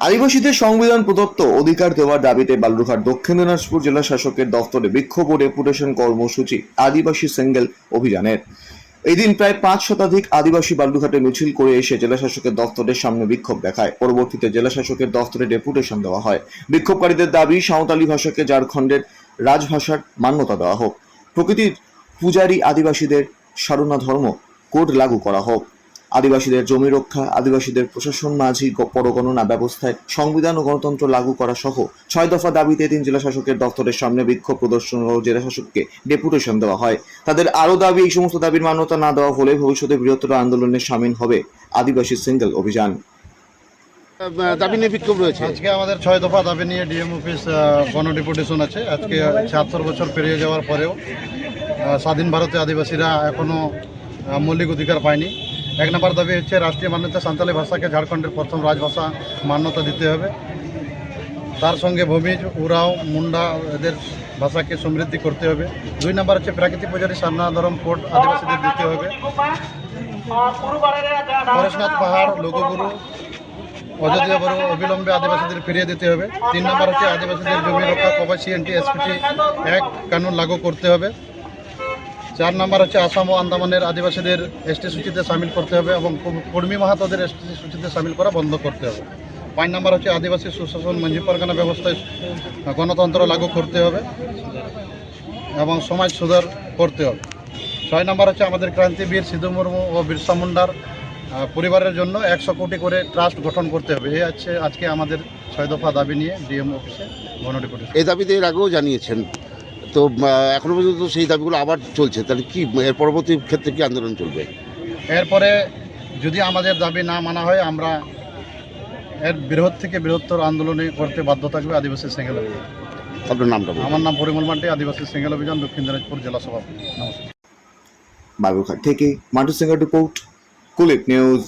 আদিবাসীদের সংবিধান প্রদত্ত অধিকার দেওয়ার দাবিতে বালুরঘাট দক্ষিণ দিনাজপুর জেলা শাসকের দফতরে বিক্ষোভ ও ডেপুটেশন কর্মসূচি আদিবাসী সিঙ্গেল অভিযানের। এই দিন প্রায় পাঁচ শতাধিক আদিবাসী বালুরঘাটে মিছিল করে এসে জেলা শাসকের দফতরের সামনে বিক্ষোভ দেখায়। পরবর্তীতে জেলা শাসকের দফতরে ডেপুটেশন দেওয়া হয়। বিক্ষোভকারীদের দাবি, সাঁওতালি ভাষাকে ঝাড়খণ্ডের রাজভাষার মান্যতা দেওয়া হোক। প্রকৃতির পূজারী আদিবাসীদের সারণা ধর্ম কোড লাগু করা হোক। আদিবাসীদের জমি রক্ষা আদিবাসীদের প্রশাসন মাঝি পরগণনা ব্যবস্থায় সংবিধান ও গণতন্ত্র লাগু করা সহ ছয় দফা দাবিতে তিন জেলা শাসকের দপ্তরের সামনে বিক্ষোভ প্রদর্শন ও জেলা শাসককে ডেপুটেশন দেওয়া হয়। তাদের আরও দাবি এই সমস্ত দাবির মান্যতা না দেওয়া হলে ভবিষ্যতে বৃহত্তর আন্দোলনে সামিল হবে আদিবাসী সিঙ্গেল অভিযান। দাবি নিয়ে বিক্ষোভ রয়েছে? আজকে আমাদের ছয় দফা দাবি নিয়ে ডিএম অফিস গণ ডেপুটেশন আছে। আজকে ছিয়াত্তর বছর পেরিয়ে যাওয়ার পরেও স্বাধীন ভারতে আদিবাসীরা এখনও মৌলিক অধিকার পায়নি। এক নম্বর দাবি হচ্ছে রাষ্ট্রীয় মান্যতা সান্তালি ভাষাকে ঝাড়খণ্ডের প্রথম রাজভাষা মান্যতা দিতে হবে। তার সঙ্গে ভূমিজ, উরাও, মুন্ডা এদের ভাষাকে সমৃদ্ধি করতে হবে। দুই নম্বর হচ্ছে প্রাকৃতিক পূজারী সান্না ধরম কোড আদিবাসীদের দিতে হবে। পরেশনাথ পাহাড় লোকগুরু অযোধ্যা বড় অবিলম্বে আদিবাসীদের ফিরিয়ে দিতে হবে। তিন নম্বর হচ্ছে আদিবাসীদের জমি রক্ষা কবাসি এনটি এসপিটি এক কানুন লাগু করতে হবে। চার নম্বর হচ্ছে আসাম ও আন্দামানের আদিবাসীদের এসটি সূচিতে সামিল করতে হবে এবং কর্মী মাহাতোদের এসটি সূচিতে সামিল করা বন্ধ করতে হবে। পাঁচ নম্বর হচ্ছে আদিবাসী সুশাসন মঞ্জি পরগনা ব্যবস্থায় গণতন্ত্র লাগু করতে হবে এবং সমাজ সুধার করতে হবে। ছয় নম্বর হচ্ছে আমাদের ক্রান্তিবীর সিধু মুর্মু ও বিরসা মুন্ডার পরিবারের জন্য একশো কোটি করে ট্রাস্ট গঠন করতে হবে। এই হচ্ছে আজকে আমাদের ছয় দফা দাবি নিয়ে ডিএম অফিসে গণডেপুটেশন এই দাবিতে এর আগেও জানিয়েছেন তো আহ, এখনও পর্যন্ত সেই দাবিগুলো আবার চলছে। তাহলে কি এর পরবর্তী ক্ষেত্রে কি আন্দোলন চলবে? এরপরে যদি আমাদের দাবি না মানা হয় আমরা এর বৃহৎ থেকে বৃহত্তর আন্দোলনে করতে বাধ্য থাকবে আদিবাসী সিঙ্গেল অভিযান। আপনার নামটা আমার নাম পরিমল মান্ডি আদিবাসী সিঙ্গেল অভিযান দক্ষিণ দিনাজপুর জেলা সভাপতি। নমস্কার। বালুরঘাট থেকে মান্টু সিঙ্গার রিপোর্ট কুলিক নিউজ